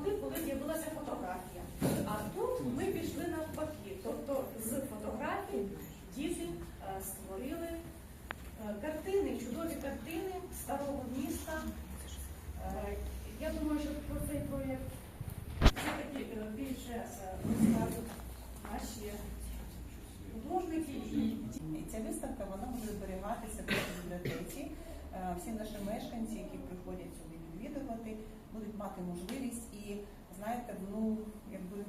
почався коли, з'явилася фотографія. А тут ми пішли навпаки. Тобто з фотографій діти е, створили е, картини, чудові картини старого міста. Е, Я думаю, що про цей проєкт все-таки більше розкажуть наші художники І ця виставка вона буде зберігатися тут в бібліотеці. Е, Всі наші мешканці, які приходять сюди відвідувати, будуть мати можливість і знаєте, ну якби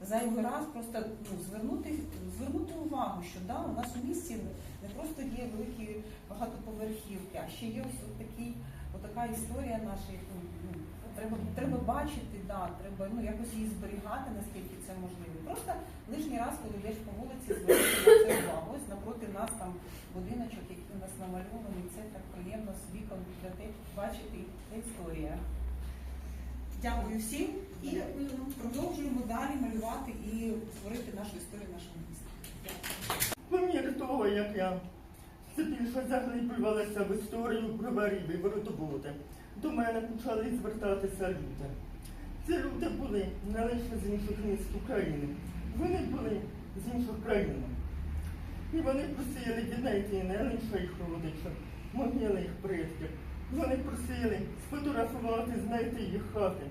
зайвий раз просто ну, звернути, звернути увагу, що да, у нас у місті не просто є великі багатоповерхівки, а ще є ось такий, отака історія яку ну, треба, треба бачити, да, треба ну, якось її зберігати, наскільки це можливо. Просто лишній раз, коли йдеш по вулиці, звернути на це увагу. Ось напроти нас там будиночок, який у нас намальований, це так приємно з вікон бібліотеки бачити історія. Дякую всім і продовжуємо далі малювати і творити нашу історію нашого міста. По мірі того, як я все більше заглиблювалася в історію броварів і воротоводи, до мене почали звертатися люди. Ці люди були не лише з інших міст України, вони були з інших країн. І вони просили віднайти не лише їх родичів, їх предків. Вони просили сфотографувати, знайти їх хати,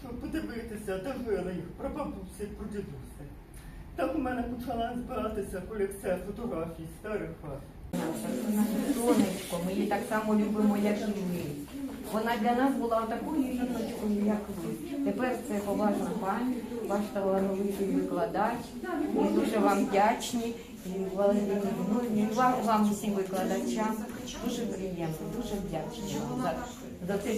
щоб подивитися, де жили їх прабабусі, прадідуси. Так у мене почала збиратися колекція фотографій старих хат. Сонечко, ми її так само любимо, як і ви. Вона для нас була такою жіночкою, як ви. Тепер це поважна пані, ваш талановитий викладач. Ми дуже вам вдячні. І Валентині, ну, вам, усім викладачам. Дуже приємно, дуже вдячні за, це.